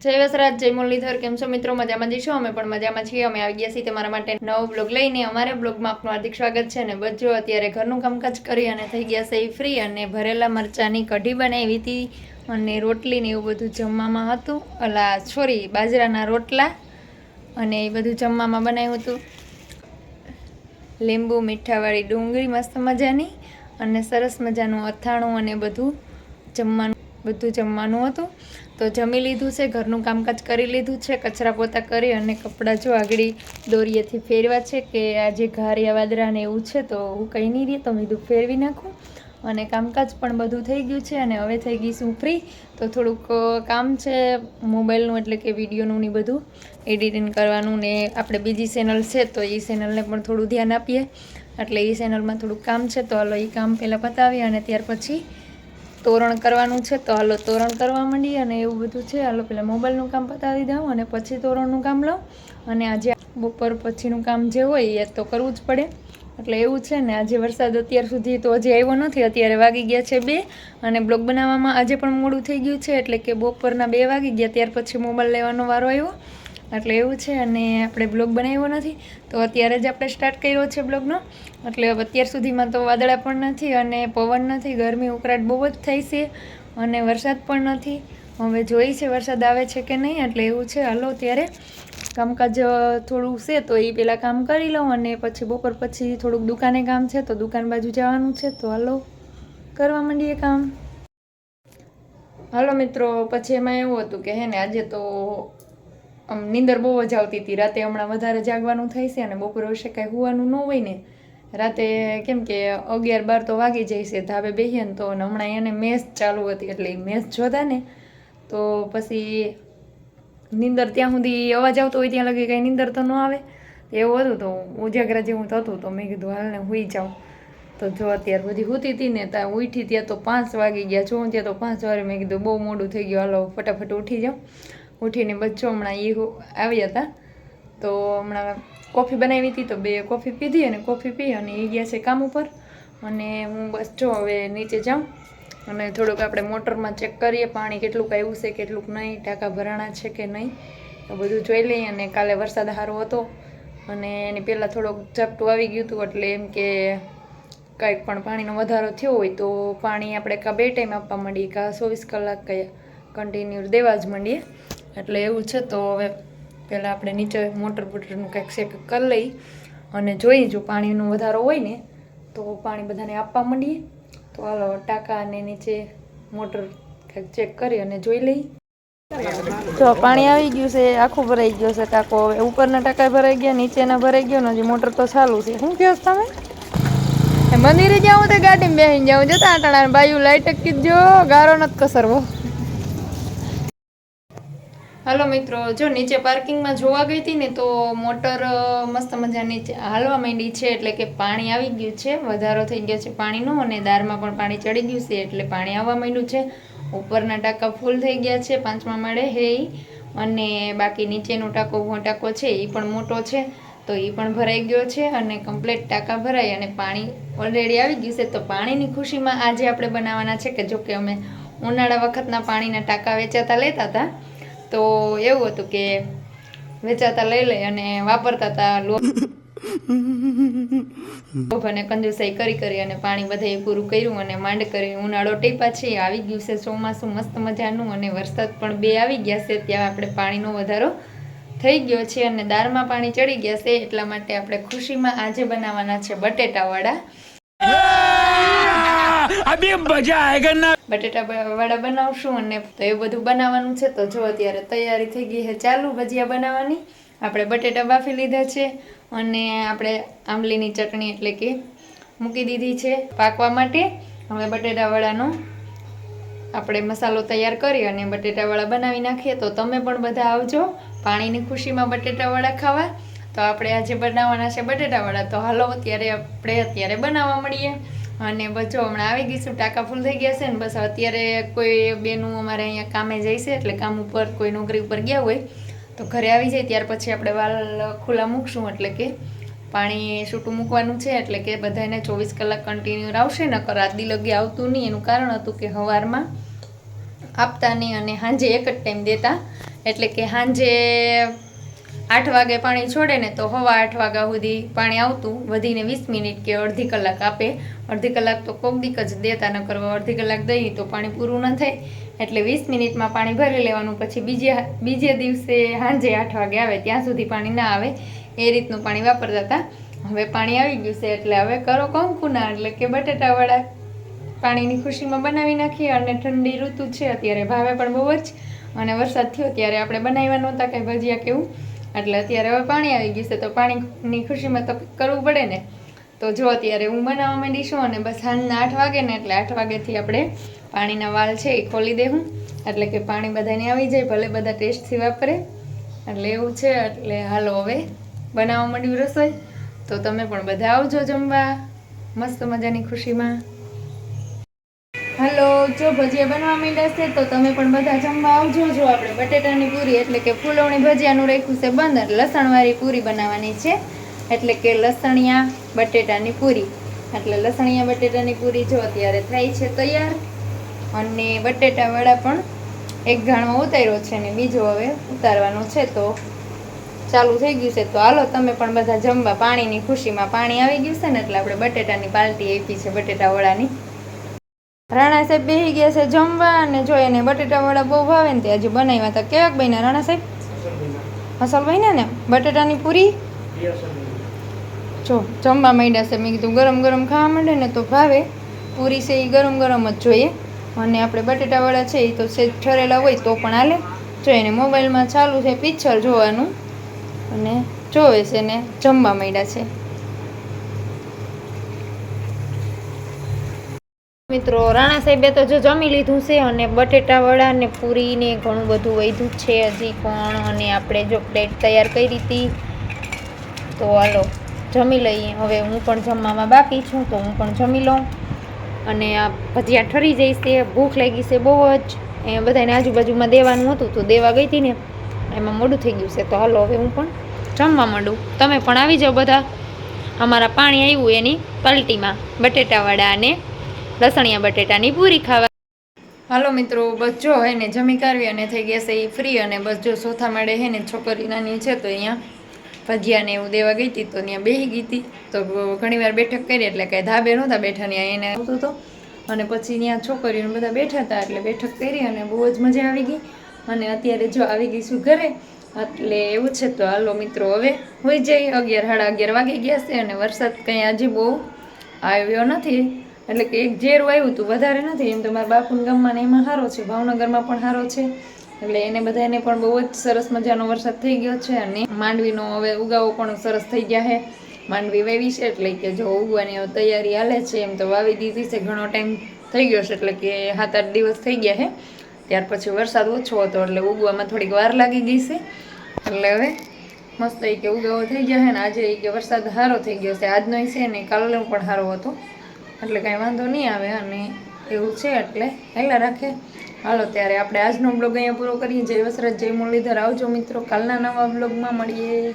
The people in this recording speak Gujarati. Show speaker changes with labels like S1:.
S1: જય વસરાજ, જય મુરલીધર, કેમ છો મિત્રો? મજામાં જઈશું અમે પણ મજામાં છીએ. અમે આવી ગયા છીએ તમારા માટે નવો બ્લોગ લઈને. અમારે બ્લોગમાં આપનું હાર્દિક સ્વાગત છે ને બસ અત્યારે ઘરનું કામકાજ કરી અને થઈ ગયા છે ફ્રી અને ભરેલા મરચાંની કઢી બનાવી હતી અને રોટલી ને એવું બધું જમવામાં હતું. અલા સોરી બાજરાના રોટલા અને એ બધું જમવામાં બનાવ્યું હતું. લીંબુ, મીઠાવાળી ડુંગળી, મસ્ત મજાની અને સરસ મજાનું અથાણું અને બધું જમવાનું બધું જમવાનું હતું. તો જમી લીધું છે, ઘરનું કામકાજ કરી લીધું છે, કચરા પોતા કરી અને કપડાં જો આગળ દોરીએથી ફેરવા છે કે આજે ઘારિયા વાદરા એવું છે, તો હું કંઈ નહીં રહી, તો મેં કીધું ફેરવી નાખું. અને કામકાજ પણ બધું થઈ ગયું છે અને હવે થઈ ગઈ છું ફ્રી તો થોડુંક કામ છે, મોબાઈલનું એટલે કે વિડીયોનું ને બધું. એડિટિંગ કરવાનું ને આપણે બીજી ચેનલ છે, તો એ ચેનલને પણ થોડું ધ્યાન આપીએ. એટલે એ ચેનલમાં થોડુંક કામ છે, તો હાલો એ કામ પહેલાં પતાવીએ અને ત્યાર પછી તોરણ કરવાનું છે, તો હાલો તોરણ કરવા માંડીએ અને એવું બધું છે. હાલો પહેલાં મોબાઈલનું કામ પતાવી દઉં અને પછી તોરણનું કામ લઉં. અને આજે બપોર પછીનું કામ જે હોય એ તો કરવું જ પડે. એટલે એવું છે ને, આજે વરસાદ અત્યાર સુધી તો હજી આવ્યો નથી, અત્યારે વાગી ગયા છે બે. અને બ્લોગ બનાવવામાં આજે પણ મોડું થઈ ગયું છે, એટલે કે બપોરના બે વાગી ગયા, ત્યાર પછી મોબાઈલ લેવાનો વારો આવ્યો. એટલે એવું છે અને આપણે બ્લોગ બનાવ્યો નથી, તો અત્યારે જ આપણે સ્ટાર્ટ કર્યો છે બ્લોગનો. એટલે અત્યાર સુધીમાં તો વાદળા પણ નથી અને પવન નથી, ગરમી, ઉકળાટ બહુ જ થઈ છે અને વરસાદ પણ નથી. હવે જોઈ છે વરસાદ આવે છે કે નહીં, એટલે એવું છે. હાલો ત્યારે કામકાજ થોડું છે, તો એ પહેલાં કામ કરી લઉં અને પછી બપોર પછી થોડુંક દુકાને કામ છે, તો દુકાન બાજુ જવાનું છે. તો હાલો, કરવા માંડીએ કામ. હાલો મિત્રો, પછી એમાં એવું હતું કે હે ને, આજે તો આમ નીંદર બહુ જ આવતી હતી. રાતે હમણાં વધારે જાગવાનું થાય છે અને બપોર વશે કાંઈ હોવાનું ન હોય ને. રાતે કેમ કે અગિયાર બાર તો વાગી જાય છે, ધાબે બેસીએ ને તો અને હમણાં એને મેચ ચાલુ હતી એટલે એ મેચ જોતા ને. તો પછી નીંદર ત્યાં સુધી અવાજ આવતો હોય ત્યાં લગી કાંઈ નીંદર તો ન આવે. એવું હતું તો ઉજાગરા જેવું થતું તો મેં કીધું હાલને હોઈ જાઉં. તો જો અત્યારે બધી હોતી હતી ને ત્યાં ઉઠી ત્યાં તો પાંચ વાગી ગયા. જો ત્યાં તો પાંચ વાગે મેં કીધું બહુ મોડું થઈ ગયું. હાલો, ફટાફટ ઉઠી જાઉં. ઉઠીને બચ્ચો હમણાં એ આવ્યા હતા, તો હમણાં કોફી બનાવી હતી, તો બે કોફી પીધી અને કોફી પી અને એ ગયા છે કામ ઉપર. અને હું બસ જો હવે નીચે જાઉં અને થોડુંક આપણે મોટરમાં ચેક કરીએ પાણી કેટલુંક આવ્યું છે, કેટલુંક નહીં ટાંકા ભરાણા છે કે નહીં, તો બધું જોઈ લઈએ. અને કાલે વરસાદ સારો હતો અને એની પહેલાં થોડોક ઝાપટું આવી ગયું હતું, એટલે એમ કે કાંઈક પણ પાણીનો વધારો થયો હોય તો પાણી આપણે કાં બે ટાઈમ આપવા માંડીએ, કાં ચોવીસ કલાક કયા કન્ટિન્યુ દેવા જ માંડીએ. એટલે એવું છે તો હવે પહેલાં આપણે નીચે મોટર બોટરનું કંઈક ચેક કરી લઈ અને જોઈએ જો પાણીનો વધારો હોય ને, તો પાણી બધાને આપવા માંડીએ. તો હાલો, ટાંકા અને નીચે મોટર કંઈક ચેક કરી અને જોઈ લઈ. જો પાણી આવી ગયું છે, આખું ભરાઈ ગયું છે, ટાંકો હવે ઉપરના ટાંકા ભરાઈ ગયા, નીચેના ભરાઈ ગયો ને હજી મોટર તો ચાલુ છે. શું કહો તમે? મંદિરે જાઉં તો ગાડીમાં બેસીને જાઉં જતા અટાણા બાયું લાઈટ કીધો ગારો નથી કસરવો. હાલો મિત્રો, જો નીચે પાર્કિંગમાં જોવા ગઈ હતી ને તો મોટર મસ્ત મજાની હાલવા માંડી છે, એટલે કે પાણી આવી ગયું છે, વધારો થઈ ગયો છે પાણીનો અને દારમાં પણ પાણી ચડી ગયું છે, એટલે પાણી આવવા માંડ્યું છે ઉપરના ટાંકા ફૂલ થઈ ગયા છે, પાંચમા માળે, હે. અને બાકી નીચેનો ટાંકો ટાંકો છે એ પણ મોટો છે, તો એ પણ ભરાઈ ગયો છે અને કમ્પ્લેટ ટાંકા ભરાઈ અને પાણી ઓલરેડી આવી ગયું છે, તો પાણીની ખુશીમાં આજે આપણે બનાવવાના છે કે જો કે અમે ઉનાળા વખતના પાણીના ટાંકા વેચાતા લેતા હતા તો એવું હતું કે વેચાતા લઈ લઈ અને વાપરતા હતા લોભ અને કંજુસાઈ કરી કરી અને પાણી બધાએ પૂરું કર્યું અને માંડ કરી ઉનાળો ટેપા છે, આવી ગયું છે, ચોમાસું મસ્ત મજાનું અને વરસાદ પણ બે આવી ગયા છે, ત્યાં આપણે પાણીનો વધારો થઈ ગયો છે અને દાળમાં પાણી ચડી ગયા છે, એટલા માટે આપણે ખુશીમાં આજે બનાવવાના છે બટેટાવાળા.
S2: अभी मजा आएगा ना
S1: બટેટા બ- વડા બનાવશું અને તો એ બધું બનાવવાનું છે તો જો અત્યારે તૈયારી થઈ ગઈ છે ચાલુ ભજીયા બનાવવાની આપણે બટેટા બાફી લીધા છે અને આપણે આંબલીની ચટણી એટલે કે મૂકી દીધી છે પાકવા માટે હવે બટેટા વડાનો આપણે મસાલો તૈયાર કરી અને બટેટાવાળા બનાવી નાખીએ તો તમે પણ બધા આવજો પાણીની ખુશીમાં બટેટાવાળા ખાવા તો આપણે આજે બનાવવાના છે બટેટાવાળા તો હાલો અત્યારે આપણે અત્યારે બનાવવા મળીએ અને જો હમણાં આવી ગઈશું ટાંકા ફૂલ થઈ ગયા છે ને બસ અત્યારે કોઈ બેનું અમારે અહીંયા કામે જાય છે, એટલે કામ ઉપર કોઈ નોકરી ઉપર ગયા હોય, તો ઘરે આવી જાય, ત્યાર પછી આપણે વાલ ખુલ્લા મૂકશું, એટલે કે પાણી છૂટું મૂકવાનું છે, એટલે કે બધાને ચોવીસ કલાક કન્ટિન્યુ આવશે, નકર રાત દી લગી આવતું નહીં. એનું કારણ હતું કે સવારમાં આપતા નહીં અને સાંજે એક જ ટાઈમ દેતા, એટલે કે સાંજે આઠ વાગે પાણી છોડે ને તો હવા આઠ વાગ્યા સુધી પાણી આવતું. વધીને વીસ મિનિટ કે અડધી કલાક આપે. અડધી કલાક તો કોક દીક જ દેતા ન કરવા અડધી કલાક દઈએ તો પાણી પૂરું ન થાય. એટલે વીસ મિનિટમાં પાણી ભરી લેવાનું, પછી બીજે બીજે દિવસે સાંજે આઠ વાગે આવે, ત્યાં સુધી પાણી ના આવે. એ રીતનું પાણી વાપરતા હતા. હવે પાણી આવી ગયું છે, એટલે હવે કરો કંકુના, એટલે કે બટેટાવાળા પાણીની ખુશીમાં બનાવી નાખીએ. અને ઠંડી ઋતુ છે, અત્યારે ભાવે પણ બહુ જ. અને વરસાદ થયો, ત્યારે આપણે બનાવ્યા નહોતા, કંઈ ભજીયા કેવું એટલે અત્યારે હવે પાણી આવી ગયું છે, તો પાણીની ખુશીમાં તો કરવું પડે ને. તો જો અત્યારે હું બનાવવા માંડીશું અને બસ સાંજના આઠ વાગે ને, એટલે આઠ વાગેથી આપણે પાણીના વાલ છે એ ખોલી દેવું એટલે કે પાણી બધાને આવી જાય, ભલે બધા ટેસ્ટથી વાપરે. એટલે એવું છે, એટલે હાલો હવે બનાવવા માંડ્યું રસોઈ. તો તમે પણ બધા આવજો જમવા. મસ્ત મજાની ખુશીમાં. હલો, જો ભજીયા બનવા માંડ્યા છે, તો તમે પણ બધા જમવા આવજો. જો આપણે બટેટાની પૂરી એટલે કે ફૂલવણી ભજીયાનું રાખ્યું છે બંધ એટલે લસણવાળી પૂરી બનાવવાની છે. એટલે કે લસણિયા બટેટાની પૂરી. એટલે લસણિયા બટેટાની પૂરી જો અત્યારે થાય છે તૈયાર, અને બટેટાવાળા પણ એક ઘાણો ઉતાર્યો છે, ને બીજો હવે ઉતારવાનો છે, તો ચાલુ થઈ ગયું છે. તો હાલો, તમે પણ બધા જમવા પાણીની ખુશીમાં પાણી આવી ગયું છે, ને એટલે આપણે બટેટાની પાલટી આપી છે, બટેટાવાળાની. રાણા સાહેબ બેસી ગયા છે જમવા અને જો એને બટેટાવાળા બહુ ભાવે ને તે હજી બનાવ્યા હતા. કેવાક બન્યા રાણા સાહેબ? અસલ બન્યા ને? બટેટાની પૂરી? જો, જમવા માંડ્યા છે. મેં કીધું ગરમ ગરમ ખાવા માંડે ને તો ભાવે. પૂરી છે એ ગરમ ગરમ જ જોઈએ. અને આપણે બટેટાવાળા છે એ તો છે ઠરેલા હોય તો પણ હાલે. જો એને મોબાઈલમાં ચાલુ છે પિક્ચર જોવાનું. અને જોવે છે ને જમવા માંડ્યા છે. મિત્રો, રાણા સાહેબે તો જો જમી લીધું છે અને બટેટા વડા ને પૂરી ને ઘણું બધું વધ્યું છે હજી પણ. અને આપણે જો પ્લેટ તૈયાર કરી હતી, તો હાલો, જમી લઈએ. હવે હું પણ જમવામાં બાકી છું, તો હું પણ જમી લઉં. અને આ ભજીયા ઠરી જઈશ તે, ભૂખ લાગી છે બહુ જ. એ બધાને આજુબાજુમાં દેવાનું હતું, તો દેવા ગઈ હતી ને, એમાં મોડું થઈ ગયું છે. તો હાલો, હવે હું પણ જમવા માંડું. તમે પણ આવી જાઓ બધા. અમારા પાણી આવ્યું એની પલટીમાં બટેટાવાળા અને લસણિયા બટેટાની પૂરી ખાવા. હાલો મિત્રો, બસ જો હે ને જમી કરવી અને થઈ ગયા છે એ ફ્રી અને બસ જો ચોથા માળે હે ને છોકરી નાની છે તો અહીંયા ભજીયાને એવું દેવા ગઈ હતી તો ત્યાં બેસી ગઈ હતી. તો ઘણી વાર બેઠક કરી એટલે કાંઈ ધાબે નહોતા બેઠા ત્યાં એને આવતું તો અને પછી ત્યાં છોકરીઓને બધા બેઠા હતા એટલે બેઠક કરી અને બહુ જ મજા આવી ગઈ. અને અત્યારે જો આવી ગઈ છું ઘરે, એટલે એવું છે તો હાલો મિત્રો, હવે હોઈ જઈ અગિયાર, સાડા અગિયાર વાગી ગયા છે અને વરસાદ કંઈ આજે બહુ આવ્યો નથી. એટલે કે એક ઝેરું આવ્યું હતું, વધારે નથી. એમ તો મારા બાપુના ગામમાં એમાં સારો છે, ભાવનગરમાં પણ સારો છે. એટલે એને બધાને પણ બહુ જ સરસ મજાનો વરસાદ થઈ ગયો છે અને માંડવીનો હવે ઉગાવો પણ સરસ થઈ ગયા છે. માંડવી વાવી છે એટલે કે જો ઉગવાની તૈયારી હાલે છે, એમ તો વાવી દીધી છે. ઘણો ટાઈમ થઈ ગયો છે એટલે કે સાત આઠ દિવસ થઈ ગયા છે. ત્યાર પછી વરસાદ ઓછો હતો એટલે ઉગવામાં થોડીક વાર લાગી ગઈ છે. એટલે હવે મસ્ત એ કે ઉગાવો થઈ ગયા છે ને આજે એ કે વરસાદ સારો થઈ ગયો છે. આજનો છે ને કાલનો પણ સારો હતો. એટલે કાંઈ વાંધો નહીં આવે અને એવું છે એટલે હેલા રાખે. હાલો, ત્યારે આપણે આજનો બ્લોગ અહીંયા પૂરો કરીએ. જય વસરત જય મુરલીધર. આવજો મિત્રો, કાલના નવા બ્લોગમાં મળીએ.